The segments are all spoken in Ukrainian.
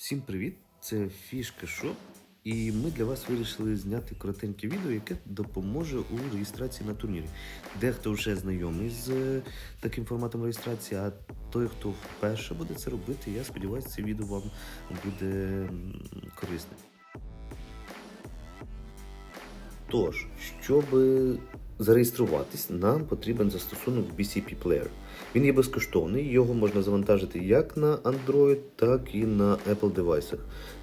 Всім привіт! Це фішка Шоп, і ми для вас вирішили зняти коротеньке відео, яке допоможе у реєстрації на турнірі. Дехто вже знайомий з е, таким форматом реєстрації, а той, хто вперше буде це робити, я сподіваюся, це відео вам буде корисне. Тож, щоб зареєструватись, нам потрібен застосунок BCP Player. Він є безкоштовний, його можна завантажити як на Android, так і на Apple девайсах.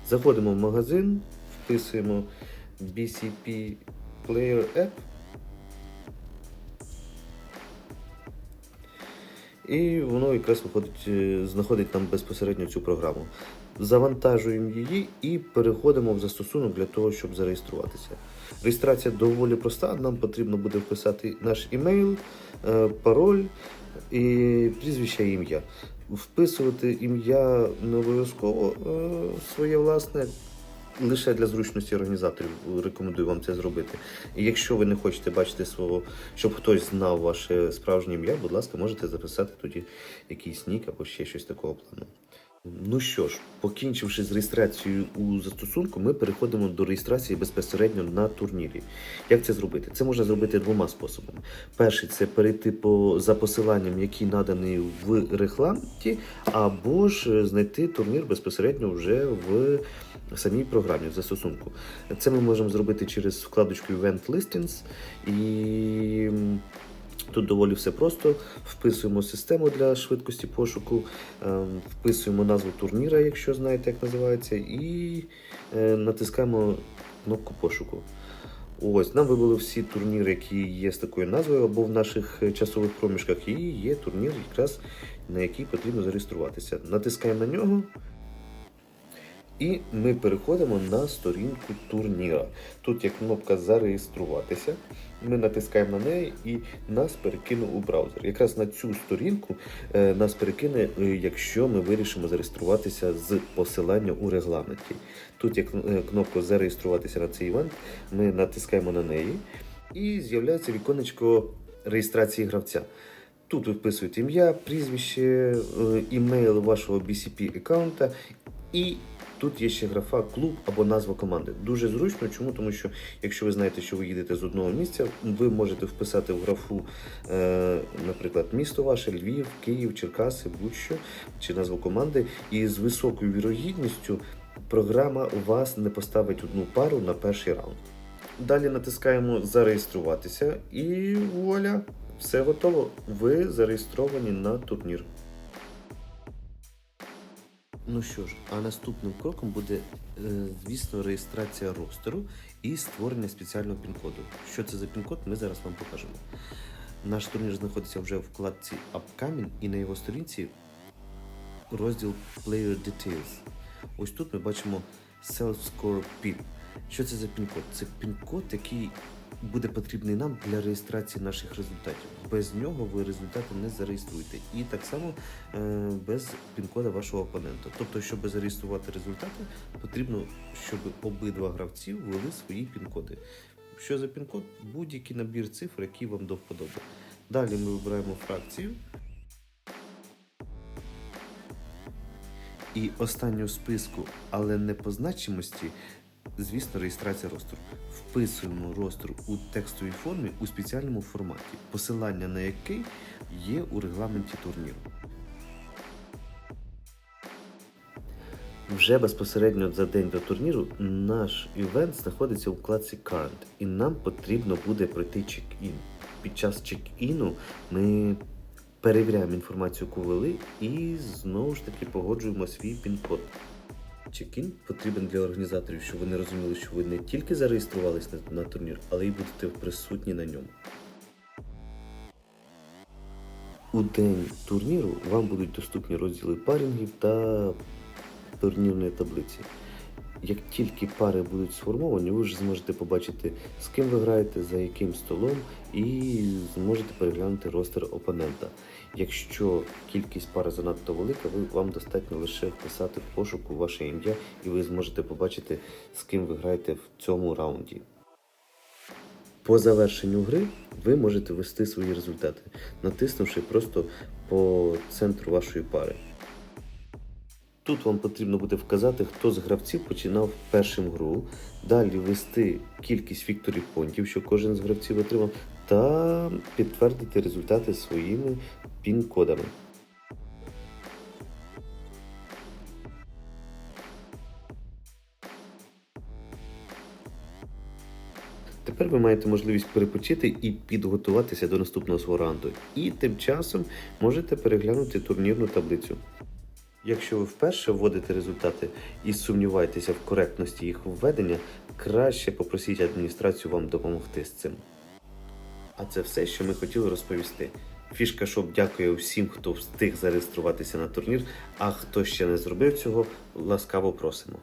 Заходимо в магазин, вписуємо BCP Player App. І воно якраз виходить, е, знаходить нам безпосередньо цю програму. Завантажуємо її і переходимо в застосунок для того, щоб зареєструватися. Реєстрація доволі проста. Нам потрібно буде вписати наш імейл, е, пароль і прізвище ім'я. Вписувати ім'я не обов'язково е, своє власне. Лише для зручності організаторів рекомендую вам це зробити. І якщо ви не хочете бачити свого, щоб хтось знав ваше справжнє ім'я, будь ласка, можете записати тоді якийсь нік або ще щось такого плану. Ну що ж, покінчивши з реєстрацією у застосунку, ми переходимо до реєстрації безпосередньо на турнірі. Як це зробити? Це можна зробити двома способами. Перший це перейти по за посиланням, який наданий в рекламі, або ж знайти турнір безпосередньо вже в самій програмі в застосунку. Це ми можемо зробити через вкладочку Event Listings і. Тут доволі все просто. Вписуємо систему для швидкості пошуку, е, вписуємо назву турніра, якщо знаєте, як називається, і е, натискаємо кнопку пошуку. Ось, нам вибили всі турніри, які є з такою назвою, або в наших е, часових проміжках, і є турнір, якраз на який потрібно зареєструватися. Натискаємо на нього. І ми переходимо на сторінку турніра. Тут є кнопка Зареєструватися. Ми натискаємо на неї і нас перекине у браузер. Якраз на цю сторінку е, нас перекине, е, якщо ми вирішимо зареєструватися з посилання у регламенті. Тут є е, кнопка Зареєструватися на цей івент. Ми натискаємо на неї і з'являється віконечко реєстрації гравця. Тут ви вписуєте ім'я, прізвище, імейл вашого BCP аккаунта і Тут є ще графа клуб або назва команди. Дуже зручно. Чому? Тому що якщо ви знаєте, що ви їдете з одного місця, ви можете вписати в графу, е, наприклад, місто ваше, Львів, Київ, Черкаси, будь-що, чи назву команди. І з високою вірогідністю програма вас не поставить одну пару на перший раунд. Далі натискаємо зареєструватися і вуаля, все готово. Ви зареєстровані на турнір. Ну що ж, а наступним кроком буде, е, звісно, реєстрація ростеру і створення спеціального пін-коду. Що це за пін-код, ми зараз вам покажемо. Наш турнір знаходиться вже в вкладці Upcoming і на його сторінці розділ Player Details. Ось тут ми бачимо Self-Score PIN. Що це за пін-код? Це пін-код, який буде потрібний нам для реєстрації наших результатів. Без нього ви результати не зареєструєте. І так само е, без пін-кода вашого опонента. Тобто, щоб зареєструвати результати, потрібно, щоб обидва гравці ввели свої пін-коди. Що за пін-код? Будь-який набір цифр, який вам до вподоби. Далі ми вибираємо фракцію. І останню в списку, але не по значимості, звісно, реєстрація ростеру. Вписуємо ростер у текстовій формі у спеціальному форматі, посилання на який є у регламенті турніру. Вже безпосередньо за день до турніру наш івент знаходиться у вкладці Current, і нам потрібно буде пройти чек-ін. Під час чек-іну ми перевіряємо інформацію, яку ввели, і знову ж таки погоджуємо свій пін-код. Чекін потрібен для організаторів, щоб вони розуміли, що ви не тільки зареєструвались на, на турнір, але й будете присутні на ньому. У день турніру вам будуть доступні розділи парінгів та турнірної таблиці. Як тільки пари будуть сформовані, ви вже зможете побачити, з ким ви граєте, за яким столом, і зможете переглянути ростер опонента. Якщо кількість пар занадто велика, ви, вам достатньо лише вписати в пошуку ваше ім'я, і ви зможете побачити, з ким ви граєте в цьому раунді. По завершенню гри ви можете ввести свої результати, натиснувши просто по центру вашої пари. Тут вам потрібно буде вказати, хто з гравців починав першим гру, далі ввести кількість вікторів понтів, що кожен з гравців отримав, та підтвердити результати своїми пін-кодами. Тепер ви маєте можливість перепочити і підготуватися до наступного свого раунду. І тим часом можете переглянути турнірну таблицю. Якщо ви вперше вводите результати і сумніваєтеся в коректності їх введення, краще попросіть адміністрацію вам допомогти з цим. А це все, що ми хотіли розповісти. Фішка Шоп дякує всім, хто встиг зареєструватися на турнір, а хто ще не зробив цього, ласкаво просимо.